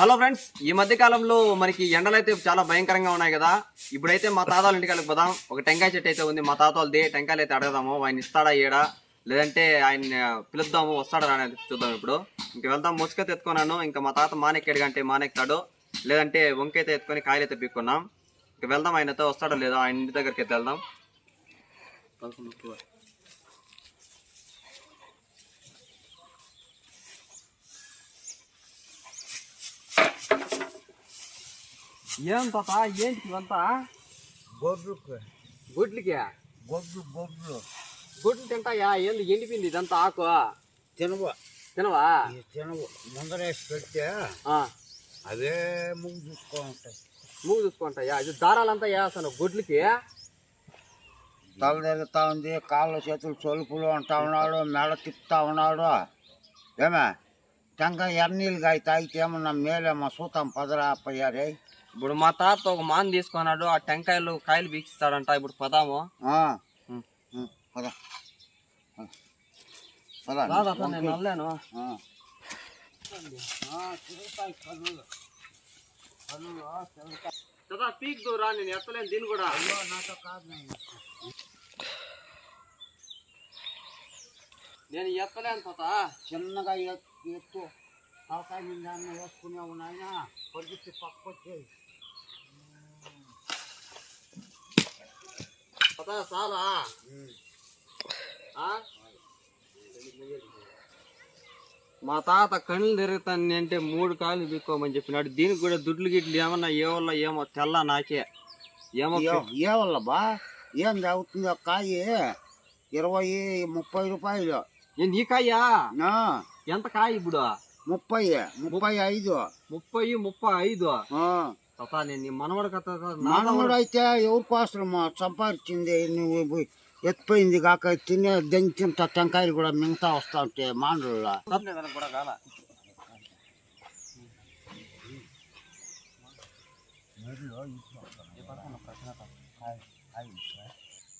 Hello friends ఈ మధ్య కాలంలో మనకి ఎండలు అయితే చాలా భయంకరంగా ఉన్నాయి కదా. ఇప్పుడైతే మా తాతాల ఇంటికి పోదాం. ఒక టెంకాయ చెట్టు అయితే ఉంది. మా తాతలది టెంకాయలు అయితే అడగదాము. ఆయన ఇస్తాడా ఏడా లేదంటే ఆయన పిలుద్దాము. వస్తాడా అనేది చూద్దాం ఇప్పుడు. ఇంక వెళ్దాం. ముసుకైతే ఎత్తుకున్నాను ఇంకా మా తాత మానెక్కాడు అంటే మానెక్తాడు. లేదంటే వంకైతే ఎత్తుకొని కాయలు అయితే పీక్కున్నాం. ఇంక వెళ్దాం. ఆయనతో వస్తాడో లేదో ఆయన ఇంటి దగ్గరికి అయితే వెళ్దాం. ఏం తాత ఏంటి ఇవంతా? గొర్రుకు. గుడ్లకి? గొడ్లు గొడ్లు గుడ్లు తింటాయా? ఏంది ఎండిపోయింది ఇదంతా ఆకు? తినవు. తినవా? తినవు. ముందరేసి పెడితే ఆ, అవే ముగ్గు చూసుకో ఉంటాయి. మూగు చూసుకుంటాయా ఇది దారాలంతా వేస్తాను గుడ్లకి? తల తిరుగుతా ఉంది కాళ్ళ చేతులు చొలుపులు అంటా ఉన్నాడు మెడ తిప్పుతా ఉన్నాడు. ఏమే? టెంకాయ ఎర్నీళ్ళు కాయ తాగితే ఏమన్నా మేలేమో సూతం పదరా అప్పయ్యారే ఇప్పుడు మా తాత ఒక మాన్ తీసుకున్నాడు ఆ టెంకాయలు కాయలు బీకిస్తాడంట ఇప్పుడు పదాము. నల్లాను. కదా పీక్ దూరా నేను ఎత్తలేను దీన్ని కూడా. నేను ఎత్తలేను తాత. చిన్నగా ఎత్తు. అవకాశం నిండా వేసుకునే ఉన్నాయన పరిగెత్తి పక్క తాత చాలా? మా తాత కళ్ళు తిరుగుతాను అంటే మూడు కాళ్ళు బిక్కోమని చెప్పినాడు. దీనికి కూడా దుడ్లు గిడ్లు ఏమన్నా ఏ వల్ల ఏమో తెల్ల నాకే. ఏమో ఏ వల్ల బా? ఏం అవుతుంది ఒక కాయ? ఇరవై ముప్పై రూపాయలు. ఏ నీ కాయా? ఎంత కాయ ఇప్పుడు? ముప్పై ముప్పై ఐదు. ముప్పై ముప్పై ఐదు. నేను నీ మనవడు కథ మానవుడు. అయితే ఎవరి కోసం సంపాదించింది? నువ్వు ఎత్తిపోయింది కాక తినే దంచిన టెంకాయలు కూడా మిగతా వస్తా ఉంటే మానవుల్లో కూడా కాల.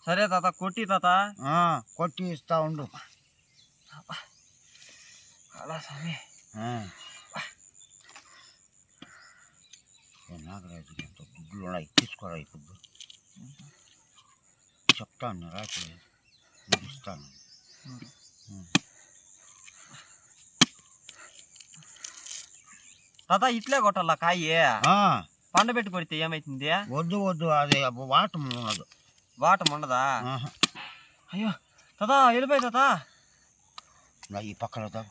సరే తాత కొట్టి తాత. కొట్టి ఇస్తా ఉండు. అలా స్వామి. నాగరాజు ఎంత గుడ్లు ఉన్నాయి తీసుకోరా గుడ్లు చెప్తాను రాత్రి నీకు ఇస్తాను తాత ఇట్లే కొట్టాల కాయ? పండ పెట్టి కొడితే ఏమైతుంది? వద్దు వద్దు అది వాటం ఉన్నది వాటం ఉండదా. అయ్యో తాత వెళ్ళిపోయి తాత. నా ఈ పక్కన తాగు.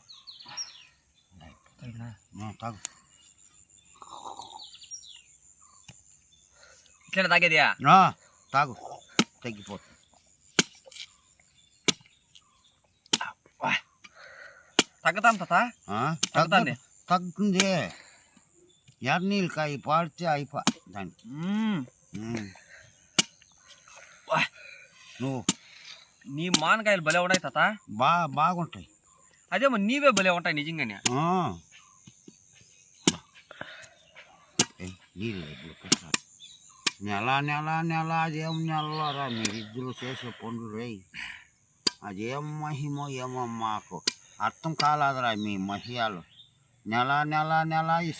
తాగు. ఇట్లా తాగేది ఆ, తాగు. తగ్గిపోతుంది. తగ్గుతాం తాత? తగ్గుతాంది. తగ్గు తగ్గుతుంది ఎర్నీళ్ళు కాయ పాడితే అయిపో. వా. నువ్వు. నీ మానకాయలు భలే ఉన్నాయి తాత. బా బాగుంటాయి. అదేమో నీవే భలే ఉంటాయి నిజంగానే. నీళ్ళు. నెల నెల నెల అదేం నెలరా? మీరిద్దరు చేసే పనులు. అదేం మహిమో ఏమో మాకు అర్థం కాలేదురా మీ మహియాలు నెల నెల నెల ఈ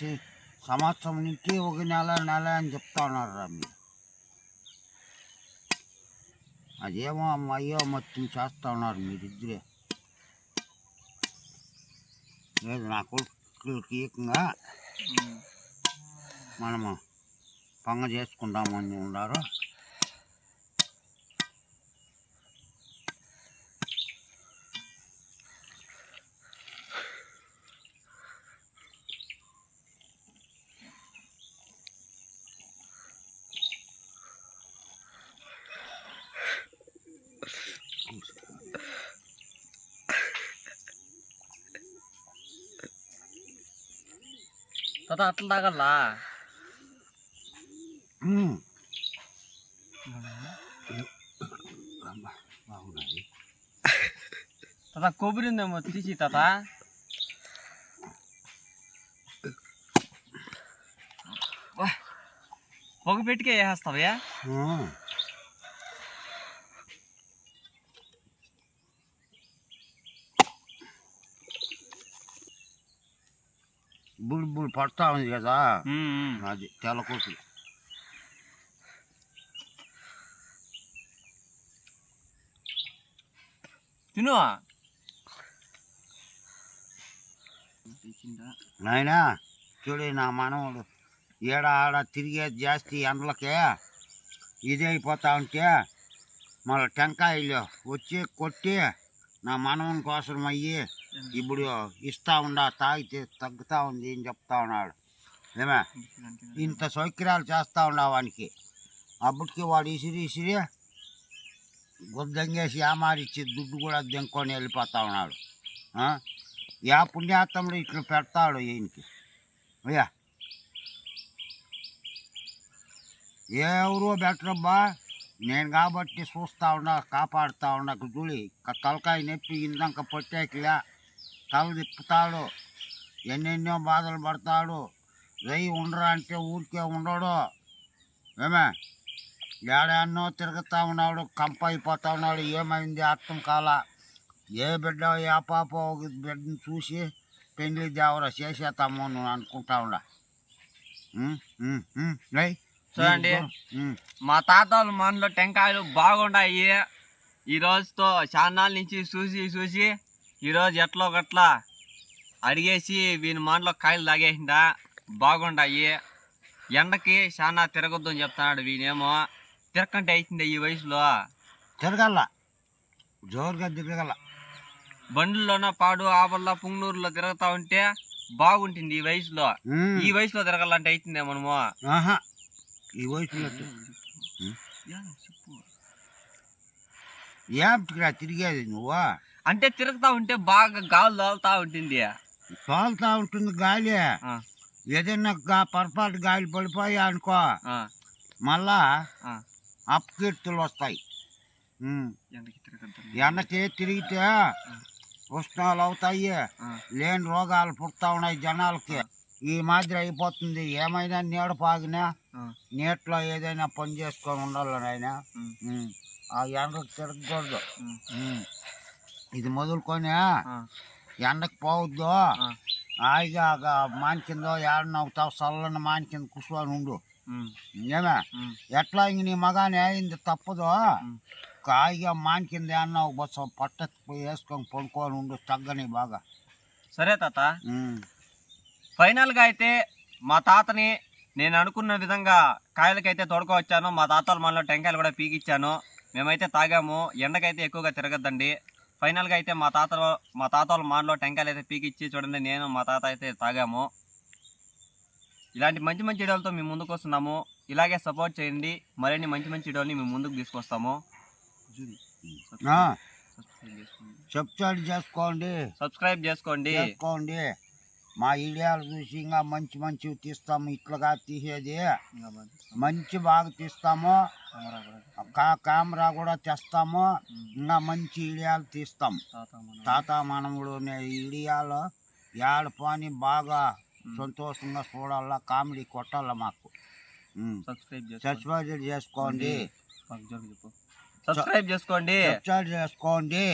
సంవత్సరం నుంచి ఒక నెల నెల అని చెప్తా ఉన్నారురా మీరు. అదేమో అయ్యో మొత్తం చేస్తా ఉన్నారు మీరిద్దరే. లేదు నా కొడుకులకి ఏకంగా? మనము పంగ చేసుకుందామని ఉన్నారు తాత అట్లా తాగల్లా कोब्रीम तीसी तथा पगपेट के हस्तव्या बुड़ बुड़ पड़ता कदा अभी तेल कोसी తిను నాయనా చూడు నా మనవడు. ఏడ ఆడ తిరిగేది జాస్తి ఎండలకే. ఇదే అయిపోతా ఉంటే మళ్ళీ టెంకాయలు వచ్చి కొట్టి నా మనవని కోసం అయ్యి ఇప్పుడు ఇస్తా ఉండా తాగితే తగ్గుతా ఉంది అని చెప్తా ఉన్నాడు. ఏమే? ఇంత సౌకర్యాలు చేస్తూ ఉన్నావానికి అప్పటికి వాడు ఇసిరి ఇసిరి గుద్దంగేసి ఏమారిచ్చి దుడ్డు కూడా దింకొని వెళ్ళిపోతా ఉన్నాడు. యా పుణ్యాత్ముడు ఇట్లా పెడతాడు ఈయనకి. అయ్యా. ఎవరో బెటరబ్బా నేను కాబట్టి చూస్తా ఉన్నా కాపాడుతా ఉన్నా. చూడి తలకాయ నొప్పి ఇందాక పొట్టేకిలా తల తిప్పుతాడు. ఎన్నెన్నో బాధలు పడతాడు. రై ఉండరా అంటే ఊరికే ఉండడు. ఏమే? ఏడాన్నో తిరుగుతా ఉన్నాడు కంప అయిపోతా ఉన్నాడు ఏమైంది అర్థం కాల. ఏ బిడ్డ ఏ పాప ఒక బిడ్డను చూసి పెళ్ళి దేవర చేసేస్తాము నువ్వు అనుకుంటా ఉండా. చూడండి. మా తాత వాళ్ళ మనలో టెంకాయలు బాగుండాయి. ఈ రోజుతో చాలా నాళ్ళ నుంచి చూసి చూసి ఈ రోజు ఎట్లో గట్లా అడిగేసి వీని మనలో కాయలు తాగేసిందా బాగుండాయి. ఎండకి చాలా తిరగొద్దు అని చెప్తున్నాడు వీనేమో. తిరగంటే అవుతుంది ఈ వయసులో. తిరగల జోరుగా తిరగల బండ్లలోన పాడు ఆపల్లో పుంగనూరులో తిరుగుతా ఉంటే బాగుంటుంది ఈ వయసులో. ఈ వయసులో తిరగాలంటే అవుతుందే మనము? ఈ వయసులో ఏమిటిరా తిరిగేది నువ్వు? అంటే తిరుగుతా ఉంటే బాగా గాలు తోలుతా ఉంటుంది. తోలుతా ఉంటుంది గాలి. ఏదైనా పొరపాటు గాలి పడిపోయా అనుకో మళ్ళా. అపకీర్తులు వస్తాయి. ఎండకి తిరిగితే ఉష్ణాలు అవుతాయి. లేని రోగాలు పుడతా ఉన్నాయి జనాలకి. ఈ మాదిరి అయిపోతుంది. ఏమైనా నీడ పాగినా నీటిలో ఏదైనా పని చేసుకొని ఉండాలి నాయన? ఉమ్, ఉమ్. ఆ ఎండకు తిరగకూడదు. ఇది మొదలుకొని ఎండకు పోవద్దు. హాయిగా మాన్ కింద ఏడనవుతావు చల్లని మాన్ కింద కూర్చొని ఉండు ఏమే? ఎట్లా ఇంక నీ మగానే అయింది తప్పదు? ఉమ్. హాయిగా మాన్ కింద ఏమన్నా ఒక బస్సు పట్ట వేసుకొని పడుకొని ఉండు తగ్గని బాగా. సరే తాత. ఉమ్. ఫైనల్గా అయితే మా తాతని నేను అనుకున్న విధంగా కాయలకైతే తోడుకోవచ్చాను మా తాతల మనలో టెంకాయలు కూడా పీకిచ్చాను. మేమైతే తాగాము. ఎండకైతే ఎక్కువగా తిరగద్దండి. ఫైనల్గా అయితే మా తాత మా తాత వాళ్ళ మానలో టెంకాయలు అయితే పీకిచ్చి చూడండి నేను మా తాత అయితే తాగాము. ఇలాంటి మంచి మంచి వీడియోలతో మేము ముందుకు వస్తున్నాము. ఇలాగే సపోర్ట్ చేయండి. మరిన్ని మంచి మంచి వీడియోని మేము ముందుకు తీసుకొస్తాము. చెప్తాడు చేసుకోండి. సబ్స్క్రైబ్ చేసుకోండి. చేసుకోండి. మా ఈడియాలు చూసి ఇంకా మంచి మంచివి తీస్తాము. ఇట్లుగా తీసేది. మంచి బాగా తీస్తాము. కా- కెమెరా కూడా తెస్తాము. ఇంకా మంచి ఈడియాలు తీస్తాం. తాత మనముడు ఈడియాలో ఏడ పని బాగా సంతోషంగా చూడాలా కామెడీ కొట్టాల మాకు. సబ్స్క్రైబ్ చేసుకోండి. సబ్స్క్రైబ్ చేసుకోండి. సబ్స్క్రైబ్ చేసుకోండి.